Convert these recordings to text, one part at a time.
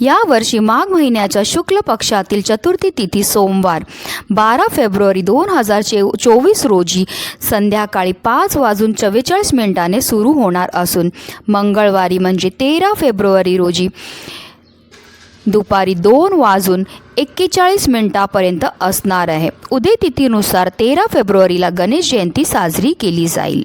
यावर्षी माघ महिन्याच्या शुक्ल पक्षातील चतुर्थी तिथी सोमवार बारा फेब्रुवारी दोन हजार चे चोवीस रोजी संध्याकाळी पाच वाजून चव्वेचाळीस मिनिटाने सुरू होणार असून मंगळवारी म्हणजे तेरा फेब्रुवारी रोजी दुपारी दोन वाजून एक्केचाळीस मिनिटापर्यंत असणार आहे. उदय तिथीनुसार तेरा फेब्रुवारीला गणेश जयंती साजरी केली जाईल.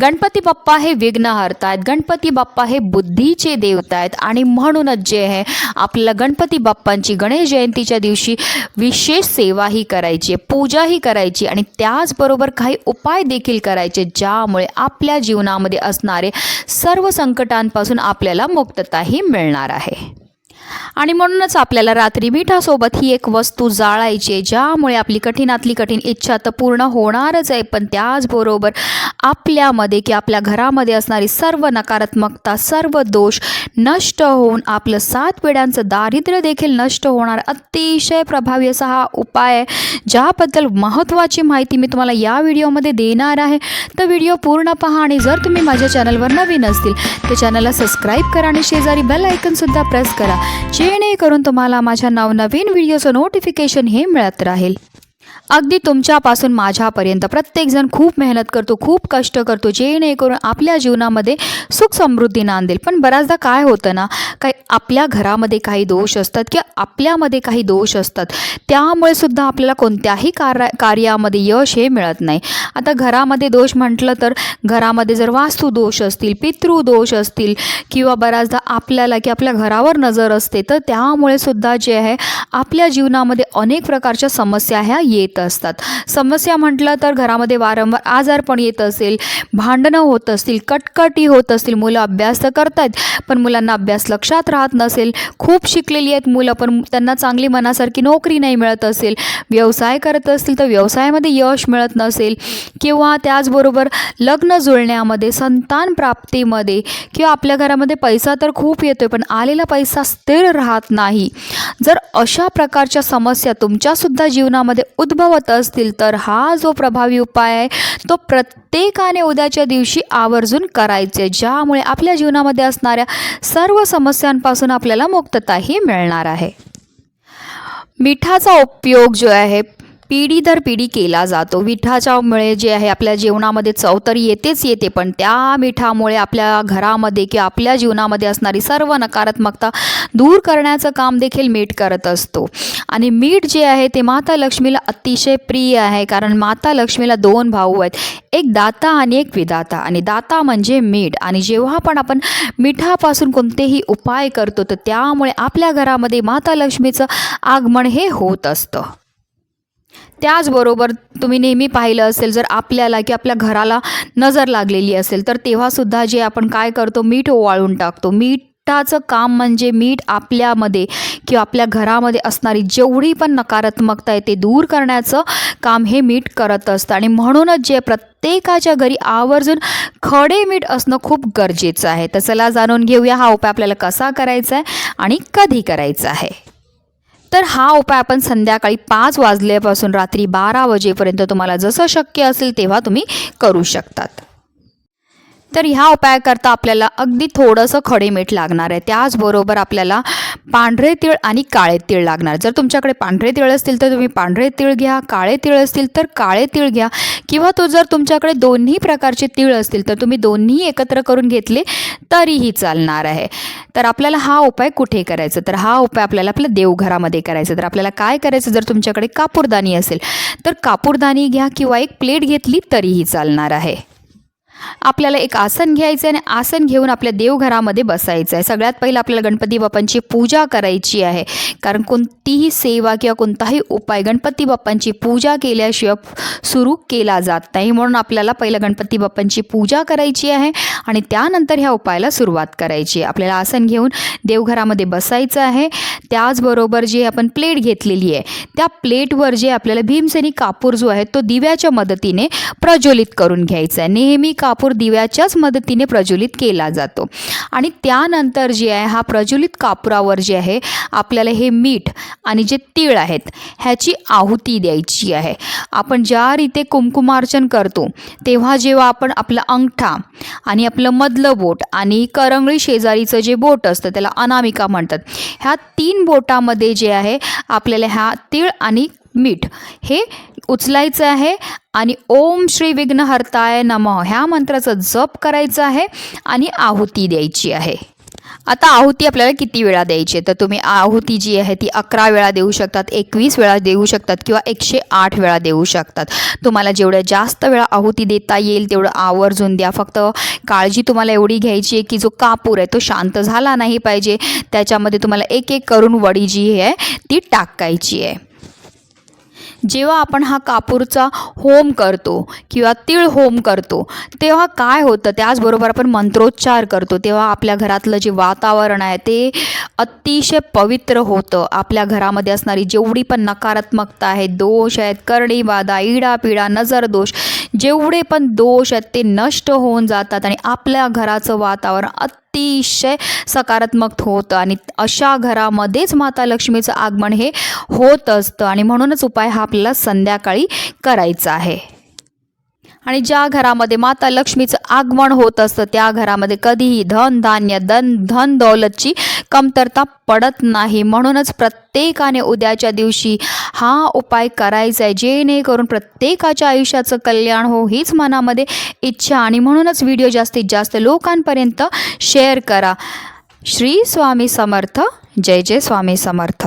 गणपती बाप्पा हे विघ्न आहेत गणपती बाप्पा हे बुद्धीचे देवता आहेत आणि म्हणूनच जे आहे आपल्याला गणपती बाप्पांची गणेश जयंतीच्या दिवशी विशेष सेवाही करायची आहे पूजाही करायची आणि त्याचबरोबर काही उपाय देखील करायचे ज्यामुळे आपल्या जीवनामध्ये असणारे सर्व संकटांपासून आपल्याला मुक्तताही मिळणार आहे. आणि म्हणूनच आपल्याला रात्री मिठासोबत ही एक वस्तू जाळायची आहे. ज्यामुळे आपली कठीणातली कठीण इच्छा तर पूर्ण होणारच आहे. पण त्याचबरोबर आपल्यामध्ये की आपल्या घरामध्ये असणारी सर्व नकारात्मकता सर्व दोष नष्ट होऊन आपलं सात पिढ्यांचं दारिद्र्य देखील नष्ट होणार अतिशय प्रभावी असा हा उपाय आहे. ज्याबद्दल महत्त्वाची माहिती मी तुम्हाला या व्हिडिओमध्ये देणार आहे. तर व्हिडिओ पूर्ण पहा आणि जर तुम्ही माझ्या चॅनलवर नवीन असतील तर चॅनलला सबस्क्राईब करा आणि शेजारी बेल ऐकनसुद्धा प्रेस करा. जेणेकरून तुम्हाला माझ्या नवनवीन व्हिडिओचं नोटिफिकेशन हे मिळत राहील. अगदी तुमच्यापासून माझ्यापर्यंत. प्रत्येकजण खूप मेहनत करतो खूप कष्ट करतो जेणेकरून आपल्या जीवनामध्ये सुख समृद्धी नांदेल. पण बऱ्याचदा काय होतं ना काही आपल्या घरामध्ये काही दोष असतात किंवा आपल्यामध्ये काही दोष असतात. त्यामुळे सुद्धा आपल्याला कोणत्याही कार्या कार्यामध्ये यश हे मिळत नाही. आता घरामध्ये दोष म्हटलं तर घरामध्ये जर वास्तू दोष असतील पितृदोष असतील किंवा बऱ्याचदा आपल्याला की आपल्या घरावर नजर असते तर त्यामुळे सुद्धा जे आहे आपल्या जीवनामध्ये अनेक प्रकारच्या समस्या ह्या येत असतात. समस्या म्हटलं तर घरामध्ये वारंवार आजारपण येत असेल भांडणं होत असतील कटकटी होत असतील मुलं अभ्यास तर करतायत पण मुलांना अभ्यास लक्षात राहत नसेल खूप शिकलेली आहेत मुलं पण त्यांना चांगली मनासारखी नोकरी नाही मिळत असेल व्यवसाय करत असतील तर व्यवसायामध्ये यश मिळत नसेल किंवा त्याचबरोबर लग्न जुळण्यामध्ये संतान प्राप्तीमध्ये किंवा आपल्या घरामध्ये पैसा तर खूप येतो आहे पण आलेला पैसा स्थिर राहत नाही. जर अशा प्रकारच्या समस्या तुमच्यासुद्धा जीवनामध्ये उद्भवत असतील तर हा जो प्रभावी उपाय आहे तो प्रत्येकाने उद्याच्या दिवशी आवर्जून करायचे ज्यामुळे आपल्या जीवनामध्ये असणाऱ्या सर्व समस्यांपासून आपल्याला मुक्तताही मिळणार आहे. मिठाचा उपयोग जो आहे पिढी दर पिढी केला जातो. मिठाच्यामुळे जे आहे आपल्या जेवणामध्ये चव तर येतेच येते पण त्या मिठामुळे आपल्या घरामध्ये किंवा आपल्या जीवनामध्ये असणारी सर्व नकारात्मकता दूर करण्याचं काम देखील मीठ करत असतो. आणि मीठ जे आहे ते माता लक्ष्मीला अतिशय प्रिय आहे कारण माता लक्ष्मीला दोन भाऊ आहेत. एक दाता आणि एक विदाता आणि दाता म्हणजे मीठ. आणि जेव्हा पण आपण मिठापासून कोणतेही उपाय करतो तर त्यामुळे आपल्या घरामध्ये माता लक्ष्मीचं आगमन हे होत असतं. त्याचबरोबर तुम्ही नेहमी पाहिलं असेल जर आपल्याला की आपल्या घराला नजर लागलेली असेल तर तेव्हासुद्धा जे आपण काय करतो मीठ ओवाळून टाकतो. मीठाचं काम म्हणजे मीठ आपल्यामध्ये किंवा आपल्या घरामध्ये असणारी जेवढी पण नकारात्मकता आहे ते दूर करण्याचं काम हे मीठ करत असतं. आणि म्हणूनच जे प्रत्येकाच्या घरी आवर्जून खडे मीठ असणं खूप गरजेचं आहे. तर चला जाणून घेऊया हा उपाय आपल्याला कसा करायचा आहे आणि कधी करायचा आहे. तर हा उपाय आपण संध्याकाळी पाच वाजल्यापासून रात्री बारा वाजेपर्यंत तुम्हाला जसं शक्य असेल तेव्हा तुम्ही करू शकतात. तर ह्या उपायाकरता आपल्याला अगदी थोडंसं खडे मीठ लागणार आहे. त्याचबरोबर आपल्याला पांढरे तीळ आणि काळे तीळ लागणार. जर तुमच्याकडे पांढरे तीळ असतील तर तुम्ही पांढरे तीळ घ्या काळे तीळ असतील तर काळे तीळ घ्या किंवा तो जर तुमच्याकडे दोन्ही प्रकारचे तीळ असतील तर तुम्ही दोन्ही एकत्र करून घेतले तरीही चालणार आहे. तर आपल्याला हा उपाय कुठे करायचा? तर हा उपाय आपल्याला आपल्या देवघरामध्ये करायचा. तर आपल्याला काय करायचं? जर तुमच्याकडे कापूरदानी असेल तर कापूरदानी घ्या किंवा एक प्लेट घेतली तरीही चालणार आहे. आपल्याला एक आसन घ्यायचं आहे आणि आसन घेऊन आपल्या देवघरामध्ये बसायचं आहे. सगळ्यात पहिलं आपल्याला गणपती बाप्पांची पूजा करायची आहे. कारण कोणतीही सेवा किंवा कोणताही उपाय गणपती बाप्पांची पूजा केल्याशिवाय सुरू केला जात नाही. म्हणून आपल्याला पहिलं गणपती बाप्पांची पूजा करायची आहे आणि त्यानंतर ह्या उपायाला सुरुवात करायची आहे. आपल्याला आसन घेऊन देवघरामध्ये बसायचं आहे. त्याचबरोबर जे आपण प्लेट घेतलेली आहे त्या प्लेटवर जे आपल्याला भीमसेनी कापूर जो आहे तो दिव्याच्या मदतीने प्रज्वलित करून घ्यायचा आहे. नेहमी का कापूर दिव्याच्याच मदतीने प्रज्वलित केला जातो. आणि त्यानंतर जे आहे हा प्रज्वलित कापुरावर जे आहे आपल्याला हे मीठ आणि जे तीळ आहेत ह्याची आहुती द्यायची आहे. आपण ज्या रीते कुमकुमार्चन करतो तेव्हा जेव्हा आपण आपला अंगठा आणि आपलं मधलं बोट आणि करंगळी शेजारीचं जे बोट असतं त्याला अनामिका म्हणतात. ह्या तीन बोटामध्ये जे आहे आपल्याला ह्या तीळ आणि मीठ हे उचलायचं आहे आणि ओम श्री विघ्नहर्ताय नमः ह्या मंत्राचा जप करायचा आहे आणि आहुती द्यायची आहे. आता आहुती आपल्याला किती वेळा द्यायची आहे? तर तुम्ही आहुती जी आहे ती अकरा वेळा देऊ शकतात एकवीस वेळा देऊ शकतात किंवा एकशे आठ वेळा देऊ शकतात. तुम्हाला जेवढ्या जास्त वेळा आहुती देता येईल तेवढं आवर्जून द्या. फक्त काळजी तुम्हाला एवढी घ्यायची आहे की जो कापूर आहे तो शांत झाला नाही पाहिजे. त्याच्यामध्ये तुम्हाला एक एक करून वडी जी आहे ती टाकायची आहे. जेव्हा आपण हा कापूरचा होम करतो किंवा तीळ होम करतो तेव्हा काय होतं? त्याचबरोबर आपण मंत्रोच्चार करतो. तेव्हा आपल्या घरातलं जे वातावरण आहे ते अतिशय पवित्र होतं. आपल्या घरामध्ये असणारी जेवढी पण नकारात्मकता आहे दोष आहेत करणी बाधा इडापिडा नजर दोष जेवढे पण दोष आहेत ते नष्ट होऊन जातात आणि आपल्या घराचं वातावरण अतिशय सकारात्मक होतं. आणि अशा घरामध्येच माता लक्ष्मीचं आगमन हे होत असतं. आणि म्हणूनच उपाय हा आपल्याला संध्याकाळी करायचा आहे. आणि ज्या घरामध्ये माता लक्ष्मीचं आगमन होत असतं त्या घरामध्ये कधीही धन धान्य धन धन दौलतची कमतरता पडत नाही. म्हणूनच प्रत्येकाने उद्याच्या दिवशी हा उपाय करायचा आहे जेणेकरून प्रत्येकाच्या आयुष्याचं कल्याण हो हीच मनामध्ये इच्छा. आणि म्हणूनच व्हिडिओ जास्तीत जास्त लोकांपर्यंत शेअर करा. श्री स्वामी समर्थ. जय जय स्वामी समर्थ.